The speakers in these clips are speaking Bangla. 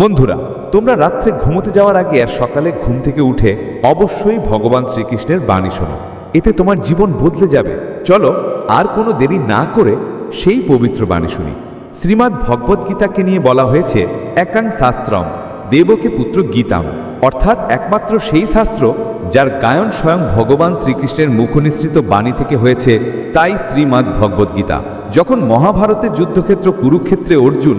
বন্ধুরা, তোমরা রাত্রে ঘুমোতে যাওয়ার আগে আর সকালে ঘুম থেকে উঠে অবশ্যই ভগবান শ্রীকৃষ্ণের বাণী শোনো। এতে তোমার জীবন বদলে যাবে। চলো, আর কোনো দেরি না করে সেই পবিত্র বাণী শুনি। শ্রীমদ্ ভগবদ গীতাকে নিয়ে বলা হয়েছে, একাং শাস্ত্রম, দেবকে পুত্র গীতাম। অর্থাৎ একমাত্র সেই শাস্ত্র যার গায়ন স্বয়ং ভগবান শ্রীকৃষ্ণের মুখনিসৃত বাণী থেকে হয়েছে, তাই শ্রীমদ্ ভগবদ্গীতা যখন মহাভারতের যুদ্ধক্ষেত্র কুরুক্ষেত্রে অর্জুন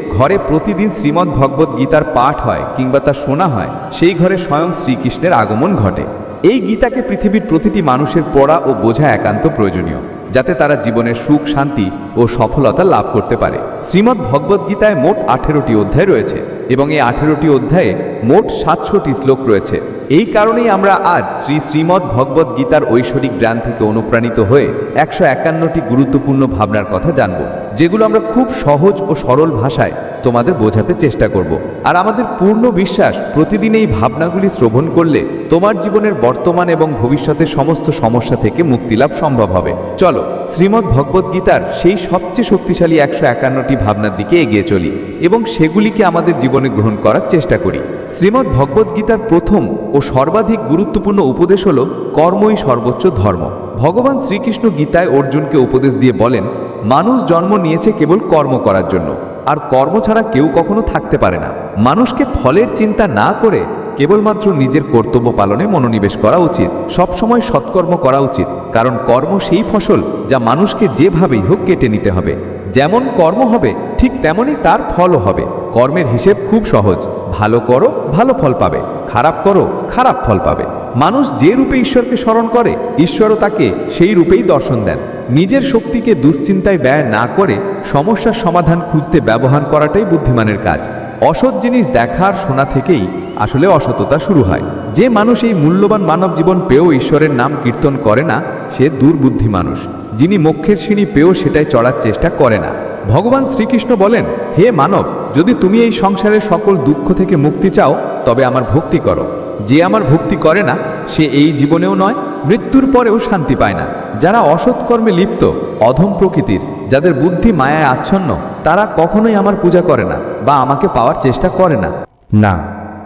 ঘরে প্রতিদিন শ্রীমদ্ ভগবত গীতার পাঠ হয় কিংবা তা শোনা হয়, সেই ঘরে স্বয়ং শ্রীকৃষ্ণের আগমন ঘটে। এই গীতাকে পৃথিবীর প্রতিটি মানুষের পড়া ও বোঝা একান্ত প্রয়োজনীয়, যাতে তারা জীবনের সুখ, শান্তি ও সফলতা লাভ করতে পারে। শ্রীমদ্ ভগবদ গীতায় মোট আঠেরোটি অধ্যায় রয়েছে এবং এই আঠেরোটি অধ্যায়ে মোট সাতশোটি শ্লোক রয়েছে। এই কারণেই আমরা আজ শ্রী শ্রীমদ্ ভগবদ গীতার ঐশ্বরিক জ্ঞান থেকে অনুপ্রাণিত হয়ে একশো একান্নটি গুরুত্বপূর্ণ ভাবনার কথা জানব, যেগুলো আমরা খুব সহজ ও সরল ভাষায় তোমাদের বোঝাতে চেষ্টা করব। আর আমাদের পূর্ণ বিশ্বাস প্রতিদিন এই ভাবনাগুলি শ্রবণ করলে তোমার জীবনের বর্তমান এবং ভবিষ্যতের সমস্ত সমস্যা থেকে মুক্তি লাভ সম্ভব হবে। চলো, শ্রীমদ্ ভগবদ গীতার সেই সবচেয়ে শক্তিশালী একশো একান্নটি ভাবনার দিকে এগিয়ে চলি এবং সেগুলিকে আমাদের জীবনে গ্রহণ করার চেষ্টা করি। শ্রীমদ্ ভগবদ গীতার প্রথম ও সর্বাধিক গুরুত্বপূর্ণ উপদেশ হল, কর্মই সর্বোচ্চ ধর্ম। ভগবান শ্রীকৃষ্ণ গীতায় অর্জুনকে উপদেশ দিয়ে বলেন, মানুষ জন্ম নিয়েছে কেবল কর্ম করার জন্য, আর কর্ম ছাড়া কেউ কখনো থাকতে পারে না। মানুষকে ফলের চিন্তা না করে কেবলমাত্র নিজের কর্তব্য পালনে মনোনিবেশ করা উচিত। সবসময় সৎকর্ম করা উচিত, কারণ কর্ম সেই ফসল যা মানুষকে যেভাবেই হোক কেটে নিতে হবে। যেমন কর্ম হবে, ঠিক তেমনই তার ফলও হবে। কর্মের হিসেব খুব সহজ, ভালো করো, ভালো ফল পাবে, খারাপ করো, খারাপ ফল পাবে। মানুষ যে রূপে ঈশ্বরকে স্মরণ করে, ঈশ্বরও তাকে সেই রূপেই দর্শন দেন। নিজের শক্তিকে দুশ্চিন্তায় ব্যয় না করে সমস্যার সমাধান খুঁজতে ব্যবহার করাটাই বুদ্ধিমানের কাজ। অসৎ জিনিস দেখার শোনা থেকেই আসলে অসততা শুরু হয়। যে মানুষ এই মূল্যবান মানব জীবন পেয়েও ঈশ্বরের নাম কীর্তন করে না, সে দুর্বুদ্ধি মানুষ। যিনি মোক্ষের সিঁড়ি পেয়েও সেটাই চড়ার চেষ্টা করে না। ভগবান শ্রীকৃষ্ণ বলেন, হে মানব, যদি তুমি এই সংসারের সকল দুঃখ থেকে মুক্তি চাও, তবে আমার ভক্তি করো। যে আমার ভক্তি করে না, সে এই জীবনেও নয়, মৃত্যুর পরেও শান্তি পায় না। যারা অসৎকর্মে লিপ্ত, অধম প্রকৃতির, যাদের বুদ্ধি মায়ায় আচ্ছন্ন, তারা কখনোই আমার পূজা করে না। বা আমাকে পাওয়ার চেষ্টা করে না। না,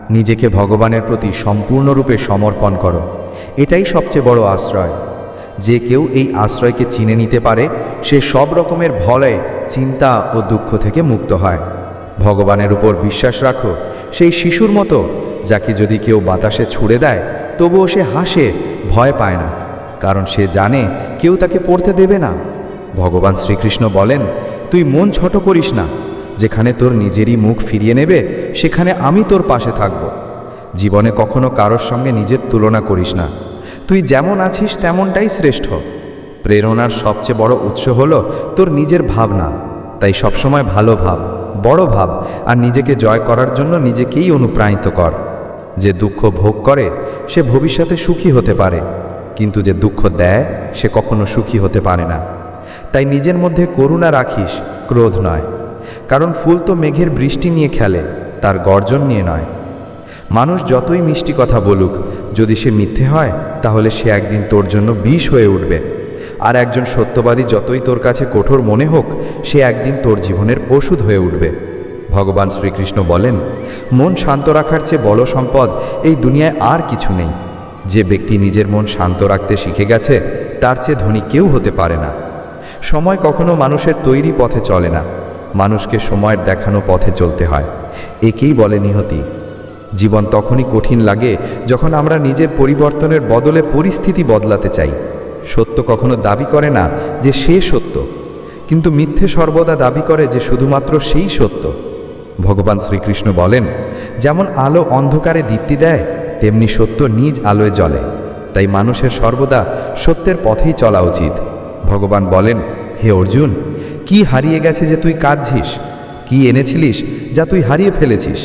নিজেকে ভগবানের প্রতি সম্পূর্ণরূপে সমর্পণ করো। এটাই সবচেয়ে বড় আশ্রয়। যে কেউ এই আশ্রয়কে চিনে নিতে পারে, সে সব রকমের ভয়ে, চিন্তা ও দুঃখ থেকে মুক্ত হয়। ভগবানের উপর বিশ্বাস রাখো, সেই শিশুর মতো, যাকে যদি কেউ বাতাসে ছুড়ে দেয়, তবুও সে হাসে, ভয় পায় না। কারণ সে জানে, কেউ তাকে পড়তে দেবে না। ভগবান শ্রীকৃষ্ণ বলেন, তুই মন ছোট করিস না যেখানে তোর নিজেরই মুখ ফিরিয়ে নেবে, সেখানে আমি তোর পাশে থাকব। জীবনে কখনো কারোর সঙ্গে নিজের তুলনা করিস না। তুই যেমন আছিস, তেমনটাই শ্রেষ্ঠ। প্রেরণার সবচেয়ে বড় উৎস হলো তোর নিজের ভাবনা। তাই সবসময় ভালো ভাব, বড় ভাব, আর নিজেকে জয় করার জন্য নিজেকেই অনুপ্রাণিত কর। যে দুঃখ ভোগ করে, সে ভবিষ্যতে সুখী হতে পারে। কিন্তু যে দুঃখ দেয়, সে কখনো সুখী হতে পারে না। তাই নিজের মধ্যে করুণা রাখিস, ক্রোধ নয়। কারণ ফুল তো মেঘের বৃষ্টি নিয়ে খেলে, তার গর্জন নিয়ে নয়। মানুষ যতই মিষ্টি কথা বলুক, যদি সে মিথ্যে হয়, তাহলে সে একদিন তোর জন্য বিষ হয়ে উঠবে। আর একজন সত্যবাদী যতই তোর কাছে কঠোর মনে হোক, সে একদিন তোর জীবনের ওষুধ হয়ে উঠবে। ভগবান শ্রীকৃষ্ণ বলেন, মন শান্ত রাখার চেয়ে বড় সম্পদ এই দুনিয়ায় আর কিছু নেই। যে ব্যক্তি নিজের মন শান্ত রাখতে শিখে গেছে, তার চেয়ে ধনী কেউ হতে পারে না। সময় কখনো মানুষের তৈরি পথে চলে না। মানুষকে সময়ের দেখানো পথে চলতে হয়। একেই বলে নিহতি। জীবন তখনই কঠিন লাগে যখন আমরা নিজের পরিবর্তনের বদলে পরিস্থিতি বদলাতে চাই। সত্য কখনো দাবি করে না যে সে সত্য। কিন্তু মিথ্যে সর্বদা দাবি করে যে শুধুমাত্র সেই সত্য। ভগবান শ্রীকৃষ্ণ বলেন, যেমন আলো অন্ধকারে দীপ্তি দেয়, তেমনি সত্য নিজ আলোয় জ্বলে। তাই মানুষের সর্বদা সত্যের পথেই চলা উচিত। ভগবান বলেন, হে অর্জুন কি হারিয়ে গেছে যে তুই কাঁদছিস? কি এনেছিলিস যা তুই হারিয়ে ফেলেছিস?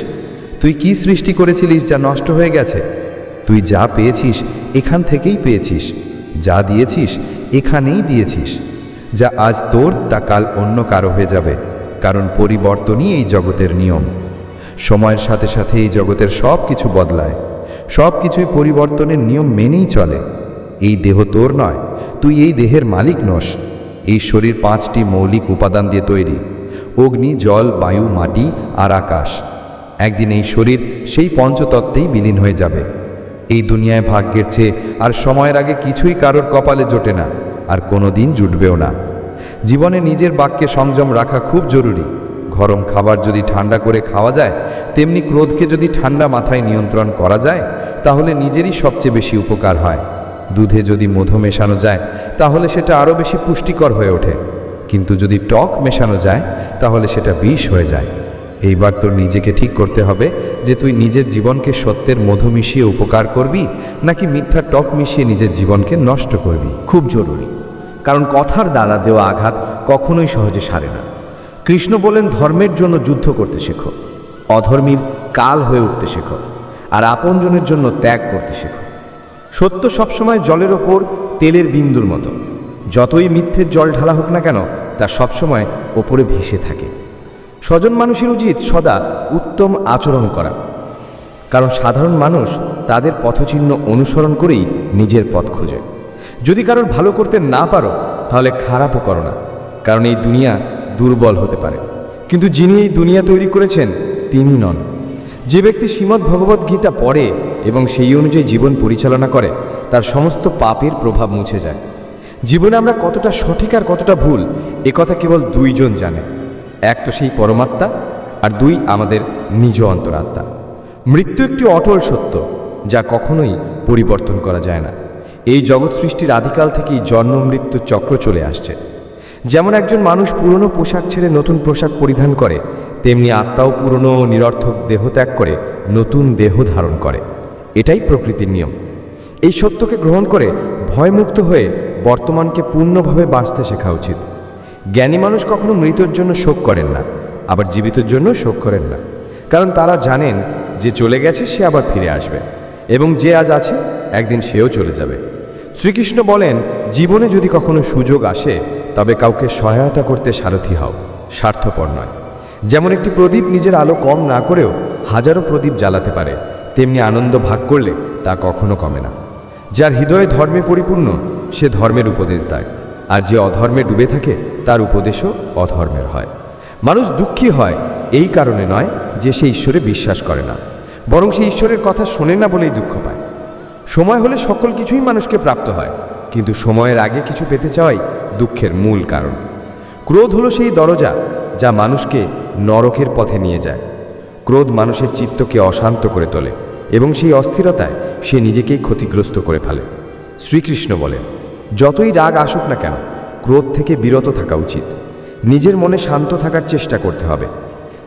তুই কি সৃষ্টি করেছিলিস যা নষ্ট হয়ে গেছে? তুই যা পেয়েছিস এখান থেকেই পেয়েছিস। যা দিয়েছিস এখানেই দিয়েছিস। যা আজ তোর তা কাল অন্য কারও হয়ে যাবে, কারণ পরিবর্তনই এই জগতের নিয়ম। সময়ের সাথে সাথে এই জগতের সব কিছু বদলায়। সব কিছুই পরিবর্তনের নিয়ম মেনেই চলে। এই দেহ তোর নয়, তুই এই দেহের মালিক নস। এই শরীর পাঁচটি মৌলিক উপাদান দিয়ে তৈরি, অগ্নি, জল, বায়ু, মাটি আর আকাশ। একদিন এই শরীর সেই পঞ্চতত্ত্বেই বিলীন হয়ে যাবে। এই দুনিয়ায় ভাগ্যের চেয়ে আর সময়ের আগে কিছুই কারোর কপালে জোটে না, আর কোনো দিন জুটবেও না। জীবনে নিজের বাক্যে সংযম রাখা খুব জরুরি। গরম খাবার যদি ঠান্ডা করে খাওয়া যায়, তেমনি ক্রোধকে যদি ঠান্ডা মাথায় নিয়ন্ত্রণ করা যায়, তাহলে নিজেরই সবচেয়ে বেশি উপকার হয়। দুধে যদি মধু মেশানো যায়, তাহলে সেটা আরও বেশি পুষ্টিকর হয়ে ওঠে। কিন্তু যদি টক মেশানো যায়, তাহলে সেটা বিষ হয়ে যায়। এইবার তোর নিজেকে ঠিক করতে হবে যে তুই নিজের জীবনকে সত্যের মধু মিশিয়ে উপকার করবি, নাকি মিথ্যা টক মিশিয়ে নিজের জীবনকে নষ্ট করবি? খুব জরুরি। কারণ কথার দ্বারা দেওয়া আঘাত কখনোই সহজে সারে না। কৃষ্ণ বলেন, ধর্মের জন্য যুদ্ধ করতে শেখো। অধর্মীর কাল হয়ে উঠতে শেখো। আর আপনজনের জন্য ত্যাগ করতে শেখো। সত্য সবসময় জলের ওপর, তেলের বিন্দুর মতো। যতই মিথ্যের জল ঢালা হোক না কেন, তা সবসময় ওপরে ভেসে থাকে। স্বজন মানুষের উচিত সদা উত্তম আচরণ করা। কারণ সাধারণ মানুষ তাদের পথচিহ্ন অনুসরণ করেই নিজের পথ খোঁজে। যদি কারোর ভালো করতে না পারো, তাহলে খারাপও করো না। কারণ এই দুনিয়া দুর্বল হতে পারে। কিন্তু যিনি এই দুনিয়া তৈরি করেছেন, তিনি নন। যে ব্যক্তি শ্রীমদ্ ভগবত গীতা পড়ে এবং সেই অনুযায়ী জীবন পরিচালনা করে, তার সমস্ত পাপের প্রভাব মুছে যায়। জীবনে আমরা কতটা সঠিক আর কতটা ভুল একথা কেবল দুইজন জানে। এক তো সেই পরমাত্মা, আর দুই আমাদের নিজ অন্তরাত্মা। মৃত্যু একটি অটল সত্য, যা কখনোই পরিবর্তন করা যায় না। এই জগৎ সৃষ্টির আদিকাল থেকেই জন্ম মৃত্যুর চক্র চলে আসছে। যেমন একজন মানুষ পুরনো পোশাক ছেড়ে নতুন পোশাক পরিধান করে, তেমনি আত্মাও পুরনো নিরর্থক দেহ ত্যাগ করে নতুন দেহ ধারণ করে। এটাই প্রকৃতির নিয়ম। এই সত্যকে গ্রহণ করে ভয়মুক্ত হয়ে বর্তমানকে পূর্ণভাবে বাঁচতে শেখা উচিত। জ্ঞানী মানুষ কখনো মৃতের জন্য শোক করেন না, আবার জীবিতের জন্য শোক করেন না। কারণ তারা জানেন যে চলে গেছে, সে আবার ফিরে আসবে। এবং যে আজ আছে, একদিন সেও চলে যাবে। শ্রীকৃষ্ণ বলেন জীবনে যদি কখনো সুযোগ আসে, তবে কাউকে সহায়তা করতে সারথি হও, স্বার্থপর নয়। যেমন একটি প্রদীপ নিজের আলো কম না করেও হাজারো প্রদীপ জ্বালাতে পারে, তেমনি আনন্দ ভাগ করলে তা কখনো কমে না। যার হৃদয়ে ধর্মে পরিপূর্ণ, সে ধর্মের উপদেশ দেয়, আর যে অধর্মে ডুবে থাকে, তার উপদেশও অধর্মের হয়। মানুষ দুঃখী হয় এই কারণে নয় যে সে ঈশ্বরে বিশ্বাস করে না, বরং সে ঈশ্বরের কথা শোনে না বলেই দুঃখ পায়। সময় হলে সকল কিছুই মানুষকে প্রাপ্ত হয় কিন্তু সময়ের আগে কিছু পেতে চাওয়াই দুঃখের মূল কারণ। ক্রোধ হলো সেই দরজা যা মানুষকে নরকের পথে নিয়ে যায়। ক্রোধ মানুষের চিত্তকে অশান্ত করে তোলে এবং সেই অস্থিরতায় সে নিজেকেই ক্ষতিগ্রস্ত করে ফেলে। শ্রীকৃষ্ণ বলেন, যতই রাগ আসুক না কেন, ক্রোধ থেকে বিরত থাকা উচিত। নিজের মনে শান্ত থাকার চেষ্টা করতে হবে।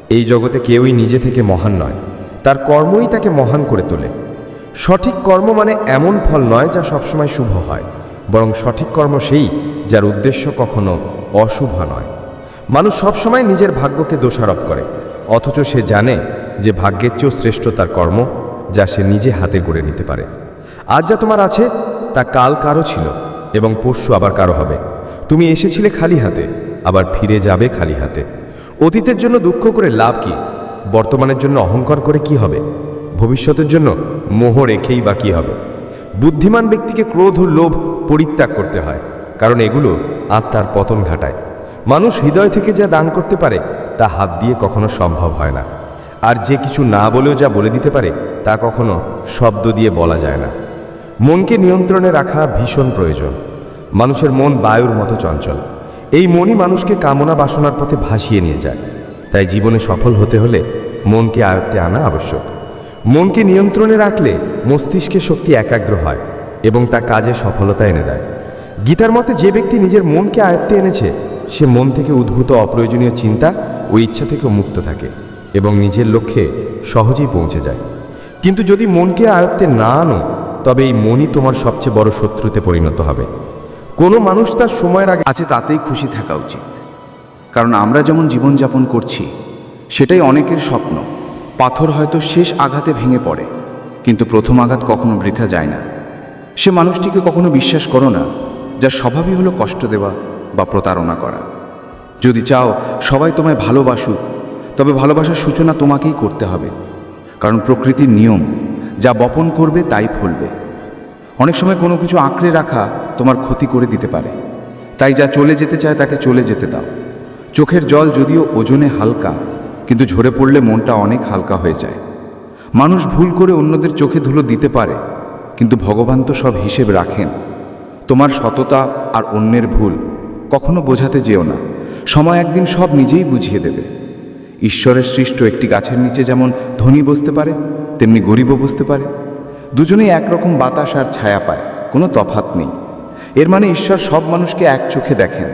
এই জগতে কেউই নিজে থেকে মহান নয়, তার কর্মই তাকে মহান করে তোলে। সঠিক কর্ম মানে এমন ফল নয় যা সবসময় শুভ হয়। বরং সঠিক কর্ম সেই যার উদ্দেশ্য কখনো অশুভ নয়। মানুষ সবসময় নিজের ভাগ্যকে দোষারোপ করে, অথচ সে জানে যে ভাগ্যের চেয়েও শ্রেষ্ঠ তার কর্ম যা সে নিজে হাতে গড়ে নিতে পারে। আজ যা তোমার আছে, তা কাল কারও ছিল এবং পরশু আবার কারও হবে। তুমি এসেছিলে খালি হাতে, আবার ফিরে যাবে খালি হাতে। অতীতের জন্য দুঃখ করে লাভ কি? বর্তমানের জন্য অহংকার করে কি হবে? ভবিষ্যতের জন্য মোহ রেখেই বা কী হবে? বুদ্ধিমান ব্যক্তিকে ক্রোধ ও লোভ পরিত্যাগ করতে হয়, কারণ এগুলো আত্মার পতন ঘটায়। মানুষ হৃদয় থেকে যা দান করতে পারে, তা হাত দিয়ে কখনো সম্ভব হয় না। আর যে কিছু না বলেও যা বলে দিতে পারে, তা কখনো শব্দ দিয়ে বলা যায় না। মনকে নিয়ন্ত্রণে রাখা ভীষণ প্রয়োজন। মানুষের মন বায়ুর মতো চঞ্চল। এই মনই মানুষকে কামনা বাসনার পথে ভাসিয়ে নিয়ে যায়। তাই জীবনে সফল হতে হলে মনকে আয়ত্তে আনা আবশ্যক। মনকে নিয়ন্ত্রণে রাখলে মস্তিষ্কের শক্তি একাগ্র হয়। এবং তা কাজে সফলতা এনে দেয়। গীতার মতে যে ব্যক্তি নিজের মনকে আয়ত্তে এনেছে, সে মন থেকে উদ্ভূত অপ্রয়োজনীয় চিন্তা ও ইচ্ছা থেকে মুক্ত থাকে এবং নিজের লক্ষ্যে সহজেই পৌঁছে যায়। কিন্তু যদি মনকে আয়ত্তে না আনো, তবে এই মনই তোমার সবচেয়ে বড় শত্রুতে পরিণত হবে। কোনো মানুষ তার সময়ের আগে আছে, তাতেই খুশি থাকা উচিত। কারণ আমরা যেমন জীবনযাপন করছি, সেটাই অনেকের স্বপ্ন। পাথর হয়তো শেষ আঘাতে ভেঙে পড়ে, কিন্তু প্রথম আঘাত কখনো বৃথা যায় না। সে মানুষটিকে কখনো বিশ্বাস করো না যার স্বভাবই হলো কষ্ট দেওয়া বা প্রতারণা করা। যদি চাও সবাই তোমায় ভালোবাসুক, তবে ভালোবাসার সূচনা তোমাকেই করতে হবে, কারণ প্রকৃতির নিয়ম, যা বপন করবে তাই ফলবে। অনেক সময় কোনো কিছু আঁকড়ে রাখা তোমার ক্ষতি করে দিতে পারে, তাই যা চলে যেতে চায় তাকে চলে যেতে দাও। চোখের জল যদিও ওজনে হালকা, কিন্তু ঝরে পড়লে মনটা অনেক হালকা হয়ে যায়। মানুষ ভুল করে অন্যদের চোখে ধুলো দিতে পারে কিন্তু ভগবান তো সব হিসেব রাখেন। তোমার সততা আর অন্যের ভুল কখনো বোঝাতে যেও না। সময় একদিন সব নিজেই বুঝিয়ে দেবে। ঈশ্বরের সৃষ্ট একটি গাছের নিচে যেমন ধনী বসতে পারে, তেমনি গরিবও বসতে পারে। দুজনেই একরকম বাতাস আর ছায়া পায়, কোনো তফাত নেই। এর মানে ঈশ্বর সব মানুষকে এক চোখে দেখেন।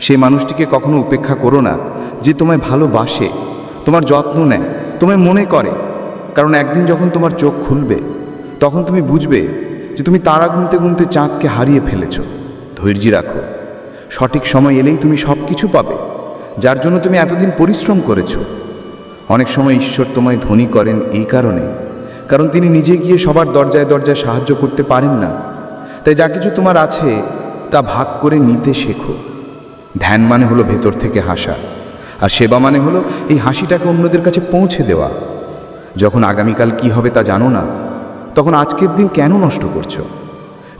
সেই মানুষটিকে কখনো উপেক্ষা করো না যে তোমায় ভালোবাসে, তোমার যত্ন নেয়, তোমায় মনে করে। কারণ একদিন যখন তোমার চোখ খুলবে তখন তুমি বুঝবে যে তুমি তারা গুনতে গুনতে চাঁদকে হারিয়ে ফেলেছ। ধৈর্য রাখো। সঠিক সময় এলেই তুমি সব কিছু পাবে, যার জন্য তুমি এতদিন পরিশ্রম করেছ। অনেক সময় ঈশ্বর তোমায় ধনী করেন এই কারণে, কারণ তিনি নিজে গিয়ে সবার দরজায় দরজায় সাহায্য করতে পারেন না। তাই যা কিছু তোমার আছে, তা ভাগ করে নিতে শেখো। ধ্যান মানে হলো ভেতর থেকে হাসা, আর সেবা মানে হলো এই হাসিটাকে অন্যদের কাছে পৌঁছে দেওয়া। যখন আগামীকাল কি হবে তা জানো না তখন আজকের দিন কেন নষ্ট করছ?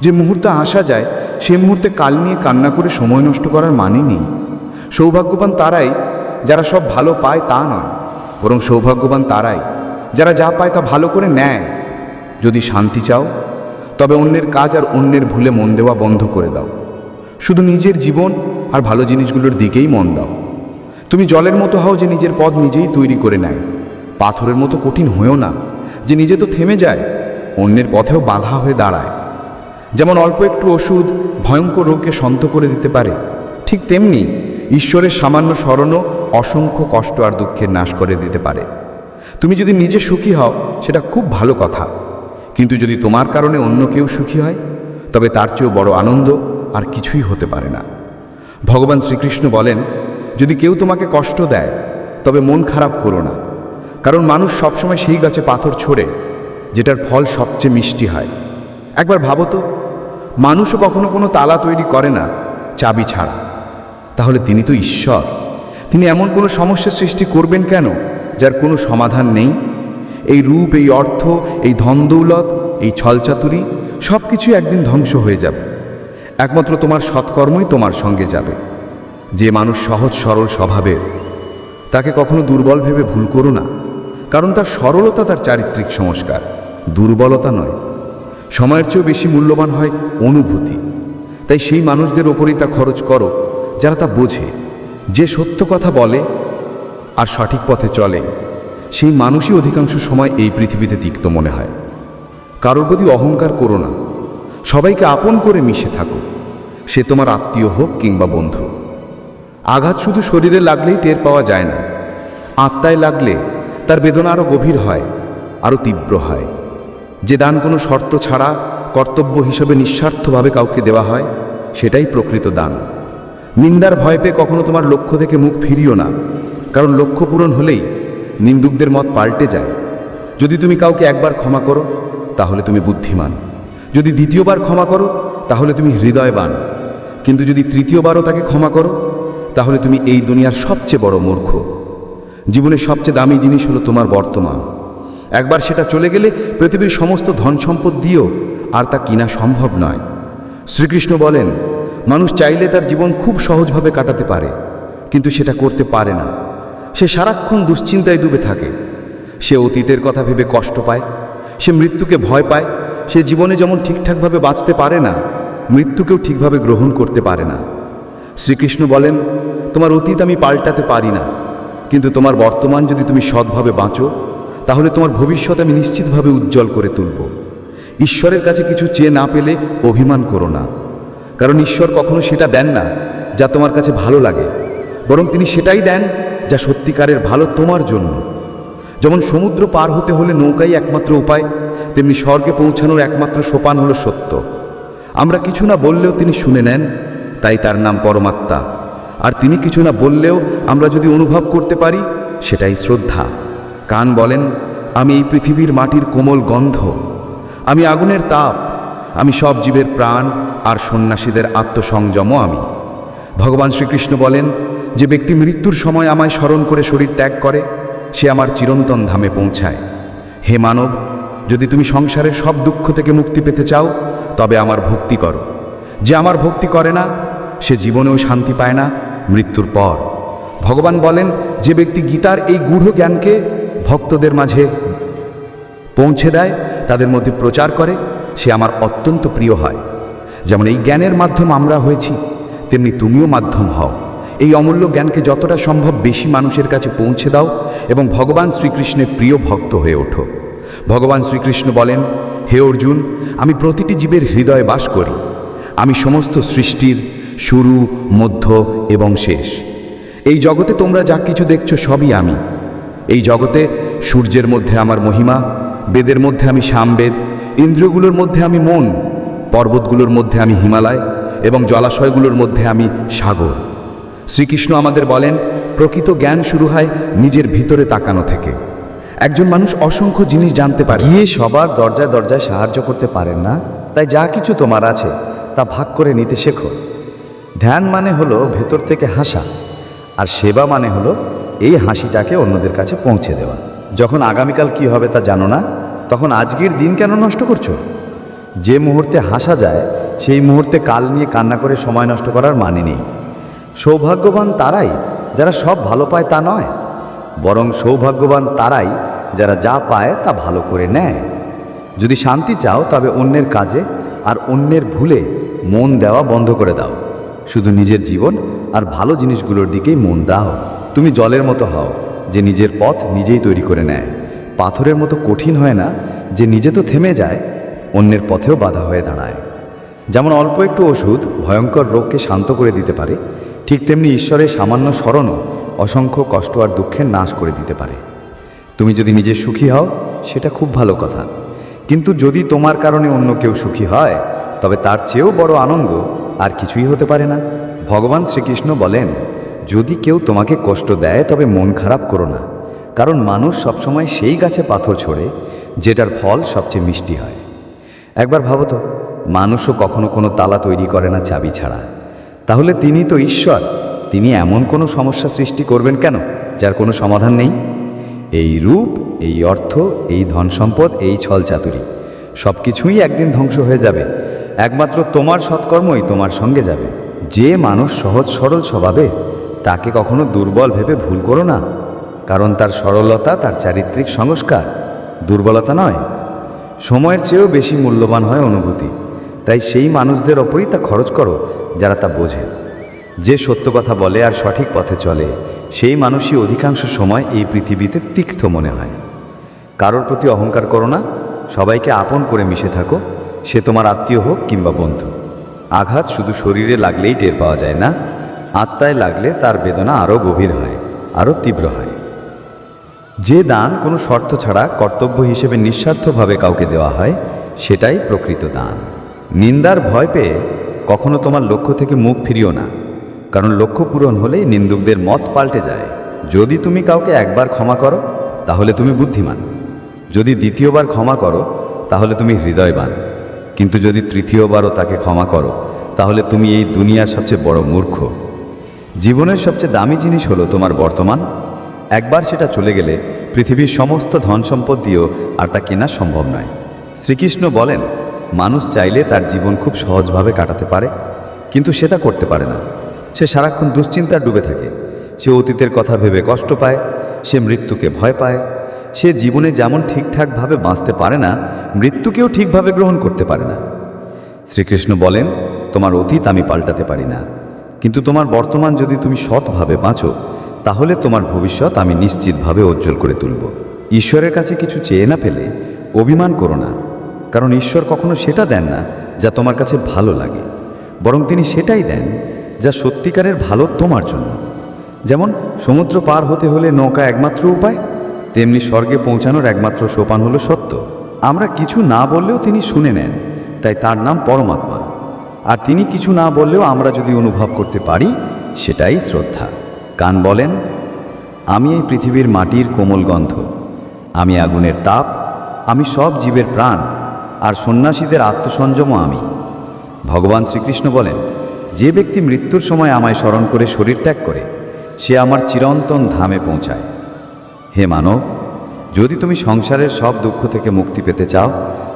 যে মুহূর্তে আসা যায়, সে মুহূর্তে কাল নিয়ে কান্না করে সময় নষ্ট করার মানে নেই। সৌভাগ্যবান তারাই যারা সব ভালো পায় তা নয়, বরং সৌভাগ্যবান তারাই যারা যা পায় তা ভালো করে নেয়। যদি শান্তি চাও, তবে অন্যের কাজ আর অন্যের ভুলে মন দেওয়া বন্ধ করে দাও। শুধু নিজের জীবন আর ভালো জিনিসগুলোর দিকেই মন দাও। তুমি জলের মতো হও যে নিজের পদ নিজেই তৈরি করে নেয়। পাথরের মতো কঠিন হয়েও না, যে নিজে তো থেমে যায় অন্যের পথেও বাধা হয়ে দাঁড়ায়। যেমন অল্প একটু ওষুধ ভয়ঙ্কর রোগকে শান্ত করে দিতে পারে, ঠিক তেমনি ঈশ্বরের সামান্য স্মরণও অসংখ্য কষ্ট আর দুঃখের নাশ করে দিতে পারে। তুমি যদি নিজে সুখী হও, সেটা খুব ভালো কথা। কিন্তু যদি তোমার কারণে অন্য কেউ সুখী হয়, তবে তার চেয়েও বড় আনন্দ আর কিছুই হতে পারে না। ভগবান শ্রীকৃষ্ণ বলেন, যদি কেউ তোমাকে কষ্ট দেয়, তবে মন খারাপ করো না। কারণ মানুষ সবসময় সেই গাছে পাথর ছোড়ে যেটার ফল সবচেয়ে মিষ্টি হয়। একবার ভাবো তো, মানুষও কখনো কোনো তালা তৈরি করে না চাবি ছাড়া। তাহলে তিনি তো ঈশ্বর। তিনি এমন কোনো সমস্যার সৃষ্টি করবেন কেন, যার কোনো সমাধান নেই? এই রূপ, এই অর্থ, এই ধনদৌলত এই ছলচাতুরি সব কিছুই একদিন ধ্বংস হয়ে যাবে। একমাত্র তোমার সৎকর্মই তোমার সঙ্গে যাবে। যে মানুষ সহজ সরল স্বভাবের, তাকে কখনো দুর্বল ভেবে ভুল করো না। কারণ তার সরলতা তার চারিত্রিক সংস্কার। দুর্বলতা নয়। সময়ের চেয়েও বেশি মূল্যবান হয় অনুভূতি। তাই সেই মানুষদের ওপরেই তা খরচ করো, যারা তা বোঝে। যে সত্য কথা বলে আর সঠিক পথে চলে, সেই মানুষই অধিকাংশ সময় এই পৃথিবীতে তিক্ত মনে হয়। কারোর প্রতি অহংকার করো না। সবাইকে আপন করে মিশে থাকো। সে তোমার আত্মীয় হোক কিংবা বন্ধু। আঘাত শুধু শরীরে লাগলেই টের পাওয়া যায় না। আত্মায় লাগলে তার বেদনা আরও গভীর হয় আরও তীব্র হয়। যে দান কোনো শর্ত ছাড়া কর্তব্য হিসেবে নিঃস্বার্থভাবে কাউকে দেওয়া হয়, সেটাই প্রকৃত দান। নিন্দার ভয় পেয়ে কখনো তোমার লক্ষ্য থেকে মুখ ফিরিও না, কারণ লক্ষ্য পূরণ হলেই নিন্দুকদের মত পাল্টে যায়। যদি তুমি কাউকে একবার ক্ষমা করো, তাহলে তুমি বুদ্ধিমান। যদি দ্বিতীয়বার ক্ষমা করো, তাহলে তুমি হৃদয়বান। কিন্তু যদি তৃতীয়বারও তাকে ক্ষমা করো, তাহলে তুমি এই দুনিয়ার সবচেয়ে বড় মূর্খ। জীবনের সবচেয়ে দামি জিনিস হলো তোমার বর্তমান। একবার সেটা চলে গেলে পৃথিবীর সমস্ত ধন সম্পদ দিয়েও আর তা কিনা সম্ভব নয়। শ্রীকৃষ্ণ বলেন, মানুষ চাইলে তার জীবন খুব সহজভাবে কাটাতে পারে, কিন্তু সেটা করতে পারে না। সে সারাক্ষণ দুশ্চিন্তায় ডুবে থাকে। সে অতীতের কথা ভেবে কষ্ট পায়, সে মৃত্যুকে ভয় পায়, সে জীবনে যেমন ঠিকঠাকভাবে বাঁচতে পারে না, মৃত্যুকেও ঠিকভাবে গ্রহণ করতে পারে না। শ্রীকৃষ্ণ বলেন, তোমার অতীত আমি পাল্টাতে পারি না। কিন্তু তোমার বর্তমান যদি তুমি সৎভাবে বাঁচো, তাহলে তোমার ভবিষ্যৎ আমি নিশ্চিতভাবে উজ্জ্বল করে তুলব। ঈশ্বরের কাছে কিছু চেয়ে না পেলে অভিমান করো না। কারণ ঈশ্বর কখনো সেটা দেন না যা তোমার কাছে ভালো লাগে, বরং তিনি সেটাই দেন যা সত্যিকারের ভালো তোমার জন্য। যেমন সমুদ্র পার হতে হলে নৌকাই একমাত্র উপায়, তেমনি স্বর্গে পৌঁছানোর একমাত্র সোপান হলো সত্য। আমরা কিছু না বললেও তিনি শুনে নেন, তাই তার নাম পরমাত্মা। আর তিনি কিছু না বললেও আমরা যদি অনুভব করতে পারি, সেটাই শ্রদ্ধা। কান বলেন, আমি এই পৃথিবীর মাটির কোমল গন্ধ। আমি আগুনের তাপ। আমি সব জীবের প্রাণ আর সন্ন্যাসীদের আত্মসংযমও আমি। ভগবান শ্রীকৃষ্ণ বলেন, যে ব্যক্তি মৃত্যুর সময় আমায় স্মরণ করে শরীর ত্যাগ করে, সে আমার চিরন্তন ধামে পৌঁছায়। হে মানব, যদি তুমি সংসারের সব দুঃখ থেকে মুক্তি পেতে চাও, তবে আমার ভক্তি করো। যে আমার ভক্তি করে না, সে জীবনেও শান্তি পায় না। মৃত্যুর পর। ভগবান বলেন, যে ব্যক্তি গীতার এই গূঢ় জ্ঞানকে ভক্তদের মাঝে পৌঁছে দেয়, তাদের মধ্যে প্রচার করে, সে আমার অত্যন্ত প্রিয় হয়। যেমন এই জ্ঞানের মাধ্যম আমরা হয়েছি, তেমনি তুমিও মাধ্যম হও। এই অমূল্য জ্ঞানকে যতটা সম্ভব বেশি মানুষের কাছে পৌঁছে দাও এবং ভগবান শ্রীকৃষ্ণের প্রিয় ভক্ত হয়ে ওঠো। ভগবান শ্রীকৃষ্ণ বলেন, হে অর্জুন, আমি প্রতিটি জীবের হৃদয়ে বাস করি। আমি সমস্ত সৃষ্টির শুরু, মধ্য এবং শেষ। এই জগতে তোমরা যা কিছু দেখছ সবই আমি। এই জগতে সূর্যের মধ্যে আমার মহিমা, বেদের মধ্যে আমি সামবেদ ইন্দ্রিয়গুলোর মধ্যে আমি মন, পর্বতগুলোর মধ্যে আমি হিমালয় এবং জলাশয়গুলোর মধ্যে আমি সাগর। শ্রীকৃষ্ণ আমাদের বলেন, প্রকৃত জ্ঞান শুরু হয় নিজের ভিতরে তাকানো থেকে। একজন মানুষ অসংখ্য জিনিস জানতে পারে। গিয়ে সবার দরজায় দরজায় সাহায্য করতে পারেন না? তাই যা কিছু তোমার আছে, তা ভাগ করে নিতে শেখো। ধ্যান মানে হলো ভেতর থেকে হাসা, আর সেবা মানে হলো এই হাসিটাকে অন্যদের কাছে পৌঁছে দেওয়া। যখন আগামীকাল কি হবে তা জানো না, তখন আজকের দিন কেন নষ্ট করছ? যে মুহূর্তে হাসা যায়, সেই মুহূর্তে কাল নিয়ে কান্না করে সময় নষ্ট করার মানে নেই। সৌভাগ্যবান তারাই যারা সব ভালো পায় তা নয়, বরং সৌভাগ্যবান তারাই যারা যা পায় তা ভালো করে নেয়। যদি শান্তি চাও, তবে অন্যের কাজে আর অন্যের ভুলে মন দেওয়া বন্ধ করে দাও। শুধু নিজের জীবন আর ভালো জিনিসগুলোর দিকেই মন দাও। তুমি জলের মতো হও, যে নিজের পথ নিজেই তৈরি করে নেয়। পাথরের মতো কঠিন হয় না, যে নিজে তো থেমে যায়, অন্যের পথেও বাধা হয়ে দাঁড়ায়। যেমন অল্প একটু ওষুধ ভয়ঙ্কর রোগকে শান্ত করে দিতে পারে, ঠিক তেমনি ঈশ্বরের সামান্য স্মরণও অসংখ্য কষ্ট আর দুঃখের নাশ করে দিতে পারে। তুমি যদি নিজে সুখী হও, সেটা খুব ভালো কথা। কিন্তু যদি তোমার কারণে অন্য কেউ সুখী হয়, তবে তার চেয়েও বড় আনন্দ আর কিছুই হতে পারে না। ভগবান শ্রীকৃষ্ণ বলেন, যদি কেউ তোমাকে কষ্ট দেয়, তবে মন খারাপ করো না। কারণ মানুষ সবসময় সেই গাছে পাথর ছোড়ে, যেটার ফল সবচেয়ে মিষ্টি হয়। একবার ভাবো তো, মানুষও কখনো কোনো তালা তৈরি করে না চাবি ছাড়া। তাহলে তিনি তো ঈশ্বর, তিনি এমন কোনো সমস্যা সৃষ্টি করবেন কেন, যার কোনো সমাধান নেই? এই রূপ, এই অর্থ, এই ধন সম্পদ এই ছল চাতুরি সব কিছুই একদিন ধ্বংস হয়ে যাবে। একমাত্র তোমার সৎকর্মই তোমার সঙ্গে যাবে। যে মানুষ সহজ সরল স্বভাবে, তাকে কখনো দুর্বল ভেবে ভুল করো না, কারণ তার সরলতা, তার চারিত্রিক সংস্কার দুর্বলতা নয়। সময়ের চেয়েও বেশি মূল্যবান হয় অনুভূতি। তাই সেই মানুষদের ওপরই তা খরচ করো, যারা তা বোঝে। যে সত্য কথা বলে আর সঠিক পথে চলে, সেই মানুষই অধিকাংশ সময় এই পৃথিবীতে তিক্ত মনে হয়। কারোর প্রতি অহংকার করো না, সবাইকে আপন করে মিশে থাকো সে তোমার আত্মীয় হোক কিংবা বন্ধু। আঘাত শুধু শরীরে লাগলেই টের পাওয়া যায় না, আত্মায় লাগলে তার বেদনা আরও গভীর হয় আরও তীব্র হয়। যে দান কোনো শর্ত ছাড়া কর্তব্য হিসেবে নিঃস্বার্থভাবে কাউকে দেওয়া হয়, সেটাই প্রকৃত দান। নিন্দার ভয় পেয়ে কখনো তোমার লক্ষ্য থেকে মুখ ফিরিও না, কারণ লক্ষ্য পূরণ হলেই নিন্দুকদের মত পাল্টে যায়। যদি তুমি কাউকে একবার ক্ষমা করো, তাহলে তুমি বুদ্ধিমান। যদি দ্বিতীয়বার ক্ষমা করো, তাহলে তুমি হৃদয়বান। কিন্তু যদি তৃতীয়বারও তাকে ক্ষমা করো, তাহলে তুমি এই দুনিয়ার সবচেয়ে বড় মূর্খ। জীবনের সবচেয়ে দামি জিনিস হলো তোমার বর্তমান। একবার সেটা চলে গেলে পৃথিবীর সমস্ত ধন সম্পদ দিয়েও আর তা কেনা সম্ভব নয়। শ্রীকৃষ্ণ বলেন, মানুষ চাইলে তার জীবন খুব সহজভাবে কাটাতে পারে, কিন্তু সেটা করতে পারে না। সে সারাক্ষণ দুশ্চিন্তার ডুবে থাকে। সে অতীতের কথা ভেবে কষ্ট পায়। সে মৃত্যুকে ভয় পায়। সে জীবনে যেমন ঠিকঠাকভাবে বাঁচতে পারে না, মৃত্যুকেও ঠিকভাবে গ্রহণ করতে পারে না। শ্রীকৃষ্ণ বলেন, তোমার অতীত আমি পাল্টাতে পারি না। কিন্তু তোমার বর্তমান যদি তুমি সৎভাবে বাঁচো, তাহলে তোমার ভবিষ্যৎ আমি নিশ্চিতভাবে উজ্জ্বল করে তুলব। ঈশ্বরের কাছে কিছু চেয়ে না পেলে অভিমান করো না, কারণ ঈশ্বর কখনো সেটা দেন না যা তোমার কাছে ভালো লাগে। বরং তিনি সেটাই দেন যা সত্যিকারের ভালো তোমার জন্য। যেমন সমুদ্র পার হতে হলে নৌকা একমাত্র উপায় তেমনি স্বর্গে পৌঁছানোর একমাত্র সোপান হলো সত্য। আমরা কিছু না বললেও তিনি শুনে নেন, তাই তার নাম পরমাত্মা। আর তিনি কিছু না বললেও আমরা যদি অনুভব করতে পারি, সেটাই শ্রদ্ধা। কান বলেন, আমি এই পৃথিবীর মাটির কোমল গন্ধ। আমি আগুনের তাপ। আমি সব জীবের প্রাণ। আর সন্ন্যাসীদের আত্মসংযমও আমি। ভগবান শ্রীকৃষ্ণ বলেন, যে ব্যক্তি মৃত্যুর সময় আমায় স্মরণ করে শরীর ত্যাগ করে, সে আমার চিরন্তন ধামে পৌঁছায়। হে মানব, যদি তুমি সংসারের সব দুঃখ থেকে মুক্তি পেতে চাও,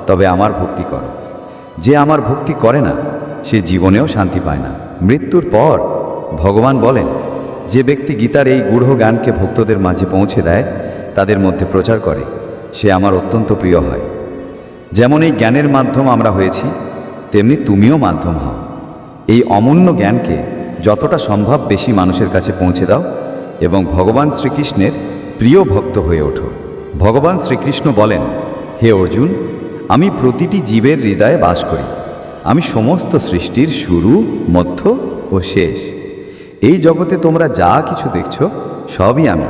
তবে আমার ভক্তি করো। যে আমার ভক্তি করে না, সে জীবনেও শান্তি পায় না। মৃত্যুর পর ভগবান বলেন, যে ব্যক্তি গীতার এই গূঢ় জ্ঞানকে ভক্তদের মাঝে পৌঁছে দেয়, তাদের মধ্যে প্রচার করে। সে আমার অত্যন্ত প্রিয় হয়। যেমন এই জ্ঞানের মাধ্যম আমরা হয়েছি, তেমনি তুমিও মাধ্যম হও। এই অমূল্য জ্ঞানকে যতটা সম্ভব বেশি মানুষের কাছে পৌঁছে দাও এবং ভগবান শ্রীকৃষ্ণের প্রিয় ভক্ত হয়ে ওঠো। ভগবান শ্রীকৃষ্ণ বলেন, হে অর্জুন, আমি প্রতিটি জীবের হৃদয়ে বাস করি। আমি সমস্ত সৃষ্টির শুরু, মধ্য ও শেষ। এই জগতে তোমরা যা কিছু দেখছ, সবই আমি।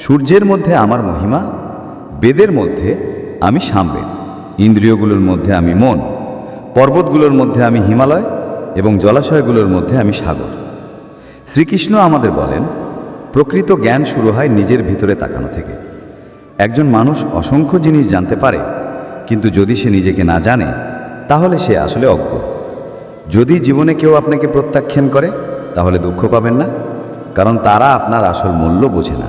সূর্যের মধ্যে আমার মহিমা, বেদের মধ্যে আমি সামবেদ। ইন্দ্রিয়গুলোর মধ্যে আমি মন, পর্বতগুলোর মধ্যে আমি হিমালয় এবং জলাশয়গুলোর মধ্যে আমি সাগর। শ্রীকৃষ্ণ আমাদের বলেন প্রকৃত জ্ঞান শুরু হয় নিজের ভিতরে তাকানো থেকে। একজন মানুষ অসংখ্য জিনিস জানতে পারে, কিন্তু যদি সে নিজেকে না জানে, তাহলে সে আসলে অজ্ঞ। যদি জীবনে কেউ আপনাকে প্রত্যাখ্যান করে, তাহলে দুঃখ পাবেন না, কারণ তারা আপনার আসল মূল্য বোঝে না।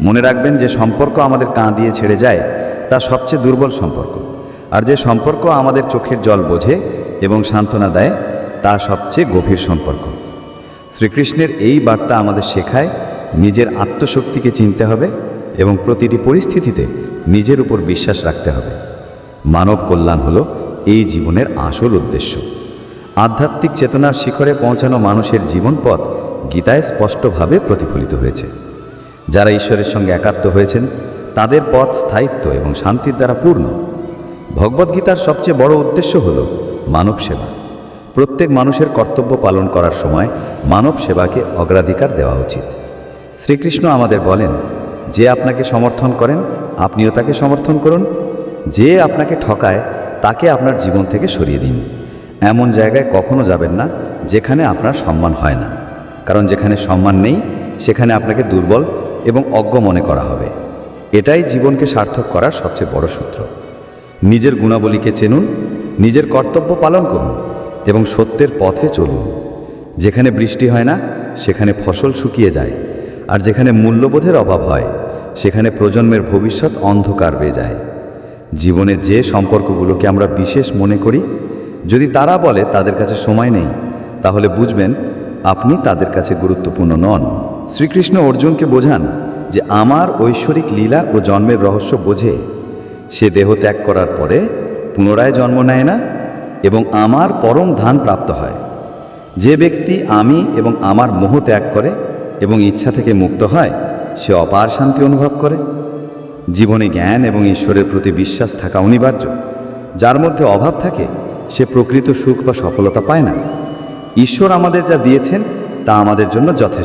মনে রাখবেন যে সম্পর্ক আমাদের কাঁ দিয়ে ছেড়ে যায়, তা সবচেয়ে দুর্বল সম্পর্ক। আর যে সম্পর্ক আমাদের চোখের জল বোঝে এবং সান্ত্বনা দেয়, তা সবচেয়ে গভীর সম্পর্ক। শ্রীকৃষ্ণের এই বার্তা আমাদের শেখায় নিজের আত্মশক্তিকে চিনতে হবে এবং প্রতিটি পরিস্থিতিতে নিজের উপর বিশ্বাস রাখতে হবে। মানব কল্যাণ হলো এই জীবনের আসল উদ্দেশ্য। আধ্যাত্মিক চেতনার শিখরে পৌঁছানো মানুষের জীবন পথ গীতায় স্পষ্টভাবে প্রতিফলিত হয়েছে। যারা ঈশ্বরের সঙ্গে একাত্ম হয়েছেন, তাদের পথ স্থায়িত্ব এবং শান্তির দ্বারা পূর্ণ। ভগবদ্গীতার সবচেয়ে বড় উদ্দেশ্য হল মানব সেবা। প্রত্যেক মানুষের কর্তব্য পালন করার সময় মানব সেবাকে অগ্রাধিকার দেওয়া উচিত। শ্রীকৃষ্ণ আমাদের বলেন, যে আপনাকে সমর্থন করেন, আপনিও তাকে সমর্থন করুন। যে আপনাকে ঠকায়, তাকে আপনার জীবন থেকে সরিয়ে দিন। এমন জায়গায় কখনো যাবেন না যেখানে আপনার সম্মান হয় না। কারণ যেখানে সম্মান নেই, সেখানে আপনাকে দুর্বল এবং অজ্ঞ মনে করা হবে। এটাই জীবনকে সার্থক করার সবচেয়ে বড় সূত্র। নিজের গুণাবলীকে চেনুন, নিজের কর্তব্য পালন করুন এবং সত্যের পথে চলুন। যেখানে বৃষ্টি হয় না, সেখানে ফসল শুকিয়ে যায়। আর যেখানে মূল্যবোধের অভাব হয়, সেখানে প্রজন্মের ভবিষ্যৎ অন্ধকার হয়ে যায়। জীবনে যে সম্পর্কগুলোকে আমরা বিশেষ মনে করি, যদি তারা বলে তাদের কাছে সময় নেই, তাহলে বুঝবেন আপনি তাদের কাছে গুরুত্বপূর্ণ নন। শ্রীকৃষ্ণ অর্জুনকে বোঝান যে আমার ঐশ্বরিক লীলা ও জন্মের রহস্য বোঝে। সে দেহ ত্যাগ করার পরে পুনরায় জন্ম নেয় না এবং আমার পরম ধান প্রাপ্ত হয়। যে ব্যক্তি আমি এবং আমার মোহ ত্যাগ করে এবং ইচ্ছা থেকে মুক্ত হয়, সে অপার শান্তি অনুভব করে। জীবনে জ্ঞান এবং ঈশ্বরের প্রতি বিশ্বাস থাকা অনিবার্য। যার মধ্যে অভাব থাকে, সে প্রকৃত সুখ বা সফলতা পায় না। ঈশ্বর আমাদের যা দিয়েছেন, তা আমাদের জন্য যথেষ্ট।